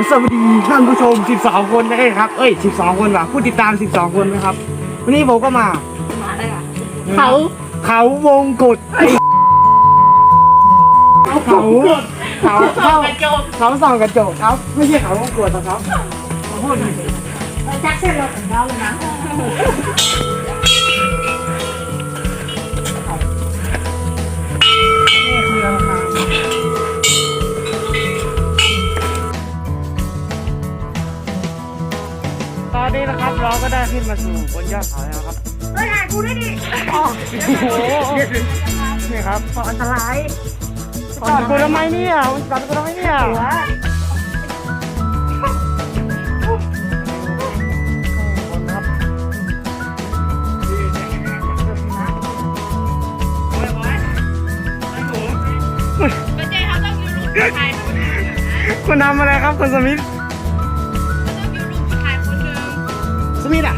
บสวัสดีท่านผู้ชม 12 คนได้ครับ เอ้ย 12 คนว่ะผู้ติดตาม 12 คนนะครับ วันนี้ผมก็มา มาได้ค่ะเขาเขาวงกดไอ้เขาเขาเขาเขาส่องกระจกครับ ไม่ใช่เขาวงกดนะครับขอโทษหน่อยจักเส้นเราถึงเราเลยนะนี่คือราคา เราก็ได้ขึ้นมาสู่บนยอดเขาแล้วครับเฮ้ยกูได้ดิโอ้โหนี่ครับขออันตรายจอดกูทำไมเนี่ยจอดกูทำไมเนี่ยหัวคนครับไม่ใช่เขาต้องยูรูผู้ชายคนหนึ่งคุณทำอะไรครับคุณสมิธ สมิธอ่ะ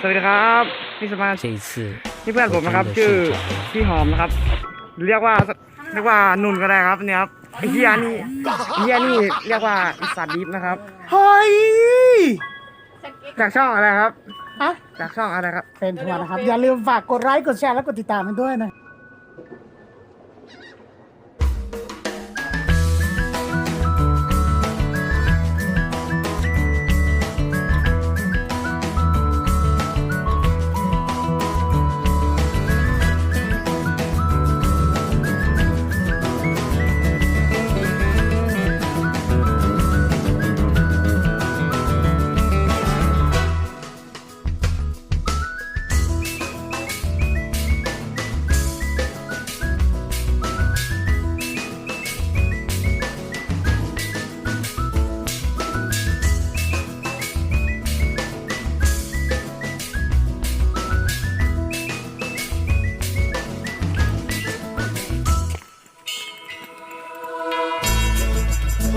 สวัสดีครับพี่สมาชิก 这一次 นี่เพื่อนผมนะครับชื่อพี่หอมนะครับ เรียกว่าเรียกว่านุ่นก็ได้ครับเนี่ยครับไอ้เฮียนี่ไอ้เฮียนี่เรียกว่าอิสานดิฟนะครับ เฮ้ย จากช่องอะไรครับ ฮะ จากช่องอะไรครับ เป็นทัวร์นะครับ อย่าลืมฝากกดไลค์กดแชร์และกดติดตามมันด้วยนะ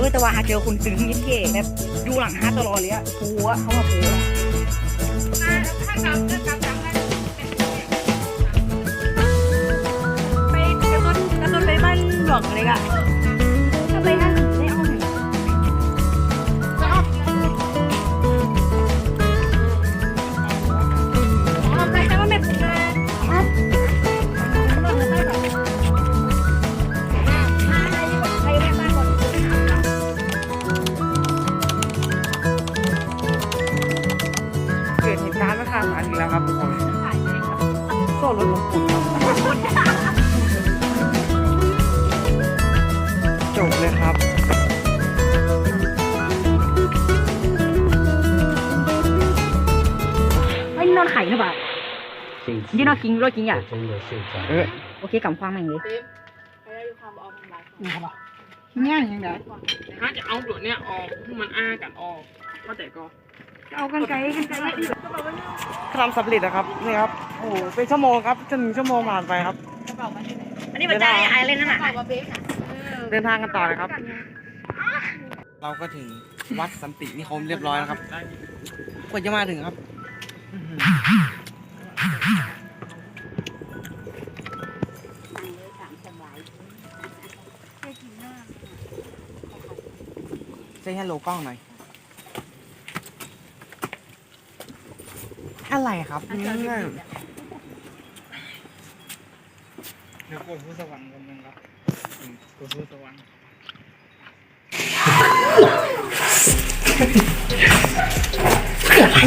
ออแต่ว่าหาเจอคนตึงยิ่งเท่แบบดูหลังฮาตลอดเลยอะปูอะเขามาปูอะถ้ากลับก็กลับจากนั้นไปกระตุ้นกระตุ้นไปบ้านหลวงเลยอะ ก็รถของคุณจบเลยครับไอ้ยนอนไข่หรือเปล่ายี่นอนกิงรอถกิงอย่างเออโอเคกำควางแม่งเลย่ารับอะง่ายยังไงถ้าจะเอาตัวเนี้ยออกมันอ้ากันออกก็แต่ก็เอากันไกลกันไกล ทำสำเร็จนะครับ นี่ครับ โอ้โหเป็นชั่วโมงครับจนหนึ่งชั่วโมงผ่านไปครับอันนี้มันได้ไอ้เล่นนั่นน่ะเดินทางกันต่อเลยครับ เราก็ถึงวัดสันตินิคมเรียบร้อยแล้วครับกว่าจะมาถึงครับอื้อหือเซ็นฮัลโหลกล้องหน่อย อะไรครับเนี่ยเดี๋ยวกดผู้สวรรค์กันนึงครับกดผู้สวรรค์อะไร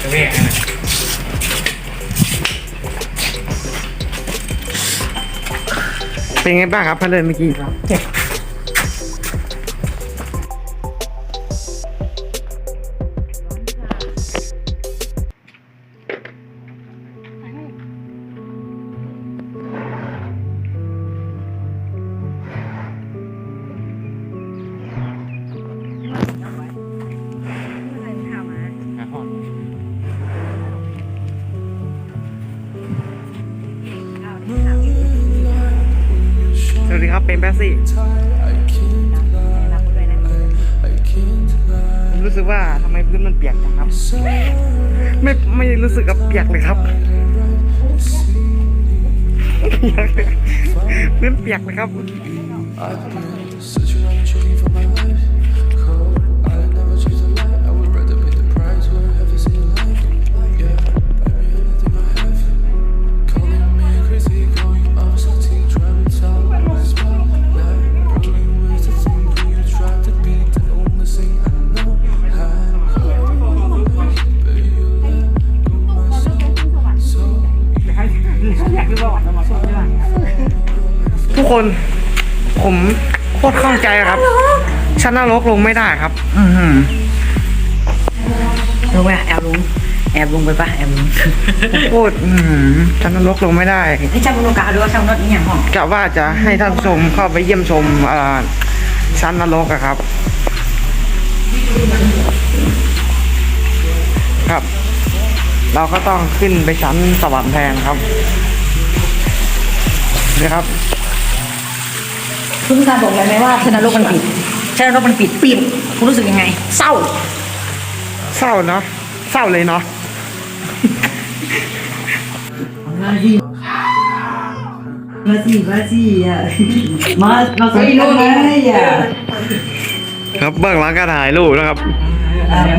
จะเรียกอะไรเป็นไงบ้างครับพันเลยเมื่อกี้ครับ เป็นแบสซี่ผมรู้สึกว่าทำไมพื้นมันเปียกจังครับ ไม่ไม่รู้สึกกับเปียกเลยครับเปียกเลยพื้นเปียกเลยครับ คนผมโคตรเข้าใจครับชั้นนรกลงไม่ได้ครับ อือหือลงไปแอบลงแอบลงไปปะแอบลงโคตรอือหือชั้นนรกลงไม่ได้ให้ช่างโลกาดูว่าช่างรถนี่อย่างห้องกะว่าจะให้ท่านผู้ชมเข้าไปเยี่ยมชมอ่าชั้นนรกอะครับ ครับ เราก็ต้องขึ้นไปชั้นสวรรค์แทนครับนี่ครับ คุณการบอกเลยไหมว่าชนะโลกมันปิดชนะโลกมันปิดปิดคุณรู้สึกยังไง เศร้า เศร้าเนาะเศร้าเลยเนาะมาสิมาสิอะมามาสิโน่นเลยอะครับเบื้องหลังการถ่ายรูปนะครับ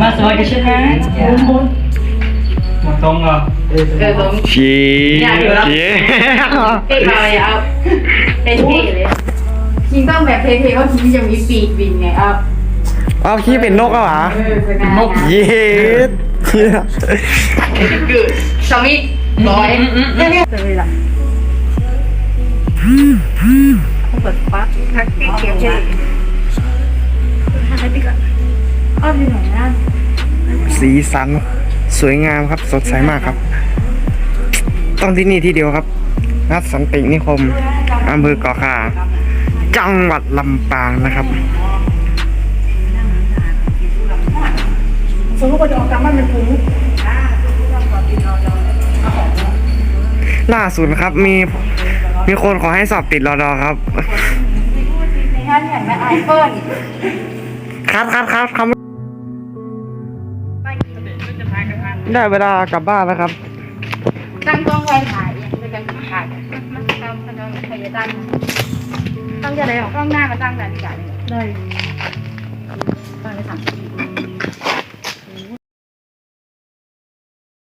มาสวยกันใช่ไหมมันตรงเหรอชีชีเท่มาเลยเอาเท่ๆเลย จริงต้องแบบเท่ๆว่าจริงจะมีปีกบินไงเอาเอาขี้เป็นนกแล้วเหรอเออเป็นนกเย็ดเหี้ยเกิดสมิธร้อยเนี่ยเลยล่ะเปิดปั๊บทักซี่เขียวเลยหายไปก่อนอ้อมอยู่ไหนนะสีสันสวยงามครับ สดใสมากครับ ต้องที่นี่ที่เดียวครับนัดสันตินิคมอำเภอเกาะคา จังหวัดลำปางนะครับสมมติว่าจะออกกำมันเป็นปูล่าสุดครับมีมีคนขอให้สอบติดรอดอครับในท่านอย่างแม่ไอเฟิร์นครับครับครับครับได้เวลากลับบ้านแล้วครับ ตั้งกล้องไว้ถ่ายในการถ่ายมันทำมันทำใครจะตั้ง ตั้งจะอะไรหรอกล้องหน้ามาตั้งกันดีกว่าเลยตั้งได้สามสิบ